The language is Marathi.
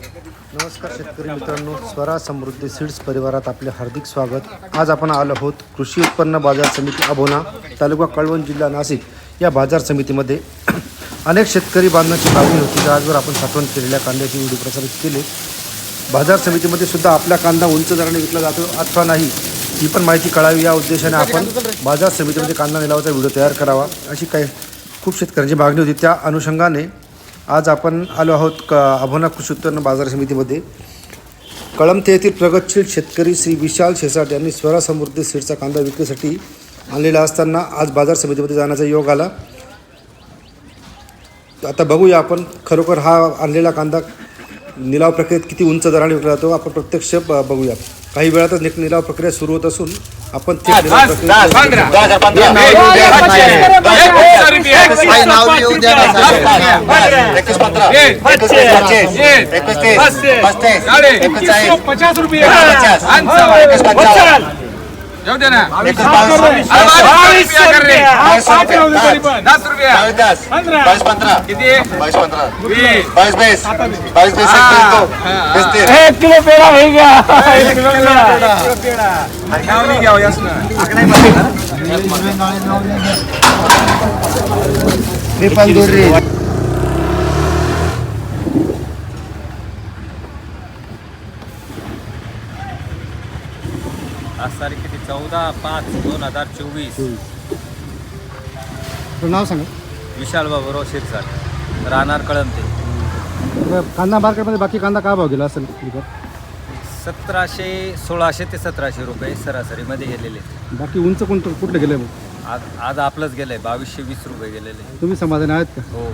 नमस्कार शेतकरी मित्रांनो स्वरा समृद्धी सीड्स परिवारात आपले हार्दिक स्वागत. आज आपण आलो आहोत कृषी उत्पन्न बाजार समिती अबोना तालुका कळवण जिल्हा नाशिक या बाजार समितीमध्ये. अनेक शेतकरी बांधवांची मागणी होती आजवर आपण साठवण केलेल्या कांद्याचे व्हिडिओ प्रसारित केले. बाजार समितीमध्ये सुद्धा आपला कांदा उंच दराने विकला जातो अथवा नाही ही पण माहिती कळावी या उद्देशाने आपण बाजार समितीमध्ये कांदा निलावाचा व्हिडिओ तयार करावा अशी काही खूप शेतकऱ्यांची मागणी होती. त्या अनुषंगाने आज आपण आलो आहोत क अभोना कृषी उत्पन्न बाजार समितीमध्ये. कळमते येथील प्रगतशील शेतकरी श्री विशाल शेसाट यांनी स्वरा समृद्धी सीडचा कांदा विक्रीसाठी आणलेला असताना आज बाजार समितीमध्ये जाण्याचा योग आला. आता बघूया आपण खरोखर हा आणलेला कांदा निलाव प्रक्रियेत किती उंच दराने विकला जातो आपण प्रत्यक्ष बघूया. काही वेळातच निक- निलाव प्रक्रिया सुरू होत असून आपण थेट पचास रुपये. जाऊ दे ना. दस. रुपया. किती? वीस. एक किलो पेड़ा हो गया एक किलो पेड़ा नाव नाही घ्यावं यास ना आज तारीख किती चौदा पाच दोन हजार चोवीस. नाव सांगा. विशाल बाबूराव शिरसाट. राहणार कळमते कांदा मार्केटमध्ये बाकी कांदा काय भाव गेला असेल सतराशे सोळाशे ते सतराशे रुपये सरासरीमध्ये गेलेले. बाकी उंच कोणतं कुठलं गेलं आज आज आपलंच गेलंय बावीसशे वीस रुपये गेलेले. तुम्ही समाधानी आहेत का? हो.